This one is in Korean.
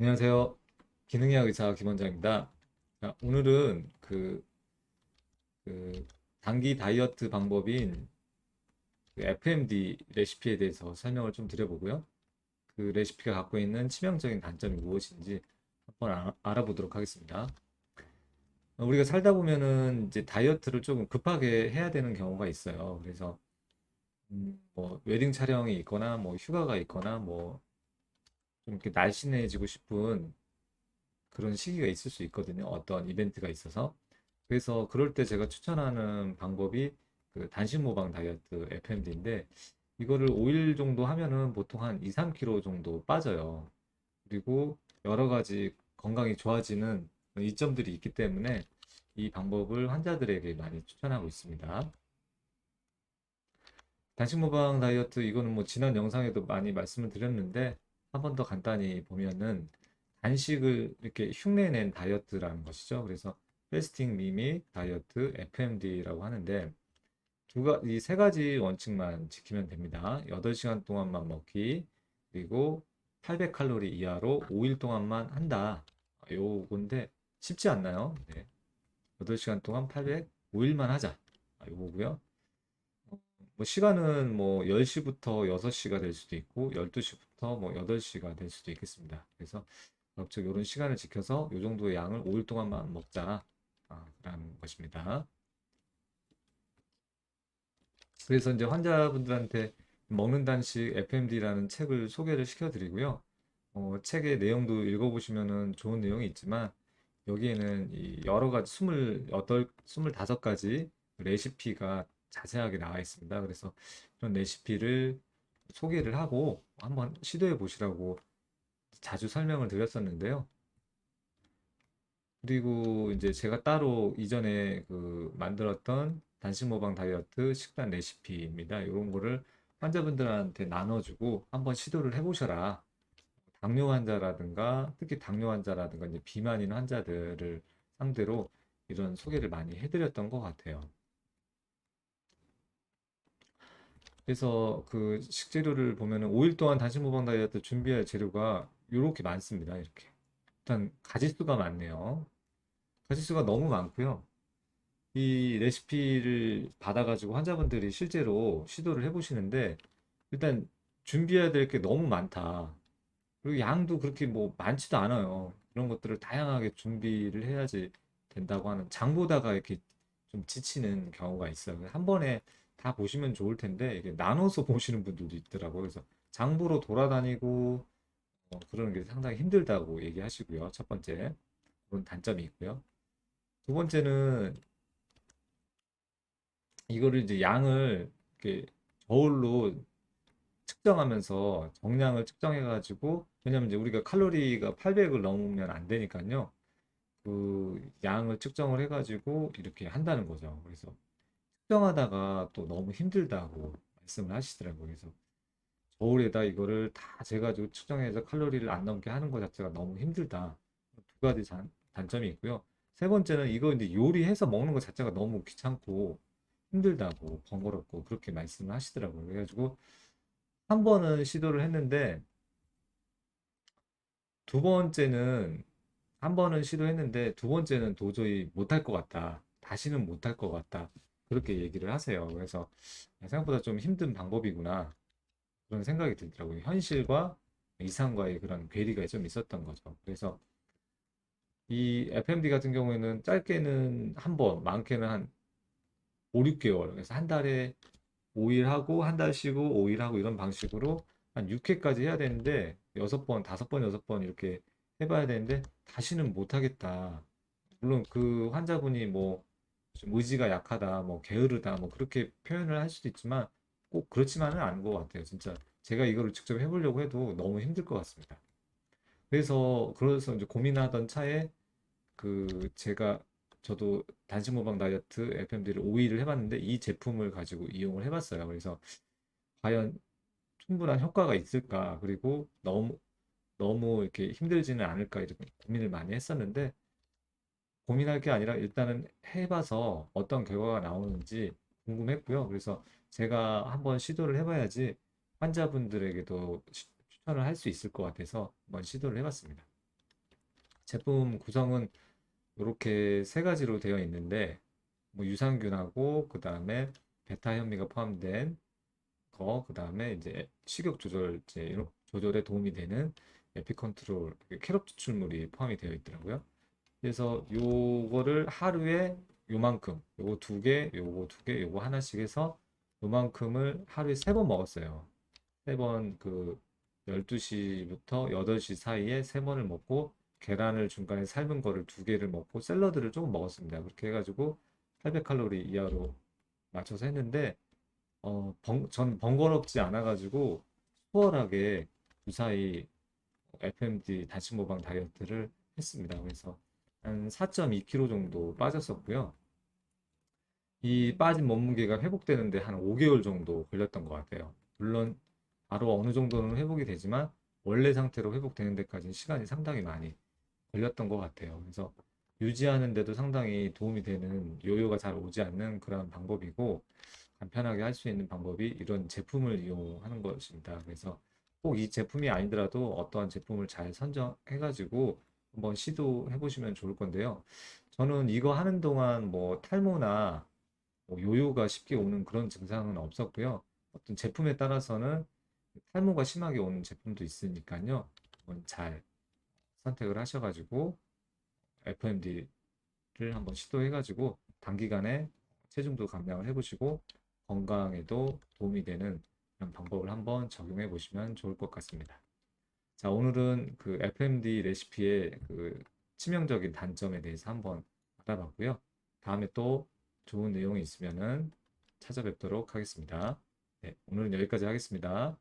안녕하세요. 기능의학 의사 김원장입니다. 자, 오늘은 그, 그 단기 다이어트 방법인 그 FMD 레시피에 대해서 설명을 좀 드려보고요. 그 레시피가 갖고 있는 치명적인 단점이 무엇인지 한번 아- 알아보도록 하겠습니다. 우리가 살다 보면은 이제 다이어트를 조금 급하게 해야 되는 경우가 있어요. 그래서 음, 뭐 웨딩 촬영이 있거나 뭐 휴가가 있거나 뭐 좀 이렇게 날씬해지고 싶은 그런 시기가 있을 수 있거든요. 어떤 이벤트가 있어서. 그래서 그럴 때 제가 추천하는 방법이 그 단식 모방 다이어트 FMD인데 이거를 5일 정도 하면은 보통 한 2, 3kg 정도 빠져요. 그리고 여러 가지 건강이 좋아지는 이점들이 있기 때문에 이 방법을 환자들에게 많이 추천하고 있습니다. 단식 모방 다이어트 이거는 뭐 지난 영상에도 많이 말씀을 드렸는데 한 번 더 간단히 보면은 단식을 이렇게 흉내낸 다이어트라는 것이죠. 그래서 패스팅 미믹 다이어트 FMD라고 하는데 두가 이세 가지 원칙만 지키면 됩니다. 8시간 동안만 먹기 그리고 800칼로리 이하로 5일 동안만 한다. 요건데 쉽지 않나요? 네. 8시간 동안 800, 5일만 하자. 아, 요거고요. 뭐 시간은 뭐 10시부터 6시가 될 수도 있고 12시부터 뭐 8시가 될 수도 있겠습니다. 그래서 각각 이런 시간을 지켜서 이 정도의 양을 5일 동안만 먹자 아, 라는 것입니다. 그래서 이제 환자분들한테 먹는 단식 FMD라는 책을 소개를 시켜드리고요. 어, 책의 내용도 읽어보시면은 좋은 내용이 있지만 여기에는 이 여러 가지 28, 25가지 레시피가 자세하게 나와 있습니다. 그래서 그런 레시피를 소개를 하고 한번 시도해 보시라고 자주 설명을 드렸었는데요. 그리고 이제 제가 따로 이전에 그 만들었던 단식 모방 다이어트 식단 레시피입니다. 이런 거를 환자분들한테 나눠주고 한번 시도를 해보셔라. 당뇨 환자라든가 특히 당뇨 환자라든가 이제 비만인 환자들을 상대로 이런 소개를 많이 해드렸던 것 같아요. 그래서 그 식재료를 보면은 5일 동안 단식 모방 다이어트 준비할 재료가 이렇게 많습니다. 이렇게. 일단 가짓수가 많네요. 가짓수가 너무 많고요. 이 레시피를 받아가지고 환자분들이 실제로 시도를 해보시는데 일단 준비해야 될 게 너무 많다. 그리고 양도 그렇게 뭐 많지도 않아요. 그런 것들을 다양하게 준비를 해야지 된다고 하는 장보다가 이렇게 좀 지치는 경우가 있어요. 한 번에 다 보시면 좋을 텐데 이게 나눠서 보시는 분들도 있더라고요. 그래서 장보러 돌아다니고 어, 그러는 게 상당히 힘들다고 얘기하시고요. 첫 번째 그런 단점이 있고요. 두 번째는 이거를 이제 양을 이렇게 저울로 측정하면서 정량을 측정해 가지고 왜냐면 이제 우리가 칼로리가 800을 넘으면 안 되니까요. 그 양을 측정을 해 가지고 이렇게 한다는 거죠. 그래서 측정하다가 또 너무 힘들다고 말씀을 하시더라고요. 그래서 저울에다 이거를 다 재가지고 측정해서 칼로리를 안 넘게 하는 것 자체가 너무 힘들다. 두 가지 단, 단점이 있고요. 세 번째는 이거 이제 요리해서 먹는 것 자체가 너무 귀찮고 힘들다고 번거롭고 그렇게 말씀을 하시더라고요. 그래가지고 한 번은 시도를 했는데 두 번째는 한 번은 시도했는데 두 번째는 도저히 못할 것 같다. 다시는 못할 것 같다. 그렇게 얘기를 하세요. 그래서 생각보다 좀 힘든 방법이구나. 그런 생각이 들더라고요. 현실과 이상과의 그런 괴리가 좀 있었던 거죠. 그래서 이 FMD 같은 경우에는 짧게는 한 번, 많게는 한 5, 6개월. 그래서 한 달에 5일 하고 한 달 쉬고 5일 하고 이런 방식으로 한 6회까지 해야 되는데 6번, 5번, 6번 이렇게 해봐야 되는데 다시는 못하겠다. 물론 그 환자분이 뭐 좀 의지가 약하다, 뭐 게으르다, 뭐 그렇게 표현을 할 수도 있지만 꼭 그렇지만은 않은 것 같아요. 진짜 제가 이거를 직접 해보려고 해도 너무 힘들 것 같습니다. 그래서 그래서 이제 고민하던 차에 그 제가 저도 단식 모방 다이어트 FMD를 5일을 해봤는데 이 제품을 가지고 이용을 해봤어요. 그래서 과연 충분한 효과가 있을까? 그리고 너무 너무 이렇게 힘들지는 않을까? 이렇게 고민을 많이 했었는데 고민할 게 아니라 일단은 해봐서 어떤 결과가 나오는지 궁금했고요. 그래서 제가 한번 시도를 해봐야지 환자분들에게도 시- 추천을 할 수 있을 것 같아서 한번 시도를 해봤습니다. 제품 구성은 이렇게 세 가지로 되어 있는데 뭐 유산균하고 그 다음에 베타 현미가 포함된 거, 그 다음에 이제 식욕 조절제 이런 조절에 도움이 되는 에피컨트롤 캐럿 추출물이 포함이 되어 있더라고요. 그래서 요거를 하루에 요만큼, 요거 두 개, 요거 두 개, 요거 하나씩 해서 요만큼을 하루에 세 번 먹었어요. 세 번 그 12시부터 8시 사이에 세 번을 먹고 계란을 중간에 삶은 거를 두 개를 먹고 샐러드를 조금 먹었습니다. 그렇게 해가지고 800칼로리 이하로 맞춰서 했는데 어, 번, 전 번거롭지 않아가지고 수월하게 무사히 FMD 단식 모방 다이어트를 했습니다. 그래서 한 4.2kg 정도 빠졌었고요. 이 빠진 몸무게가 회복되는데 한 5개월 정도 걸렸던 것 같아요. 물론 바로 어느 정도는 회복이 되지만 원래 상태로 회복되는 데까지는 시간이 상당히 많이 걸렸던 것 같아요. 그래서 유지하는 데도 상당히 도움이 되는 요요가 잘 오지 않는 그런 방법이고 간편하게 할 수 있는 방법이 이런 제품을 이용하는 것입니다. 그래서 꼭 이 제품이 아니더라도 어떠한 제품을 잘 선정해가지고 한번 시도해 보시면 좋을 건데요. 저는 이거 하는 동안 뭐 탈모나 뭐 요요가 쉽게 오는 그런 증상은 없었고요. 어떤 제품에 따라서는 탈모가 심하게 오는 제품도 있으니까요. 잘 선택을 하셔가지고 FMD를 한번 시도해가지고 단기간에 체중도 감량을 해보시고 건강에도 도움이 되는 그런 방법을 한번 적용해 보시면 좋을 것 같습니다. 자, 오늘은 그 FMD 레시피의 그 치명적인 단점에 대해서 한번 알아봤고요. 다음에 또 좋은 내용이 있으면은 찾아뵙도록 하겠습니다. 네, 오늘은 여기까지 하겠습니다.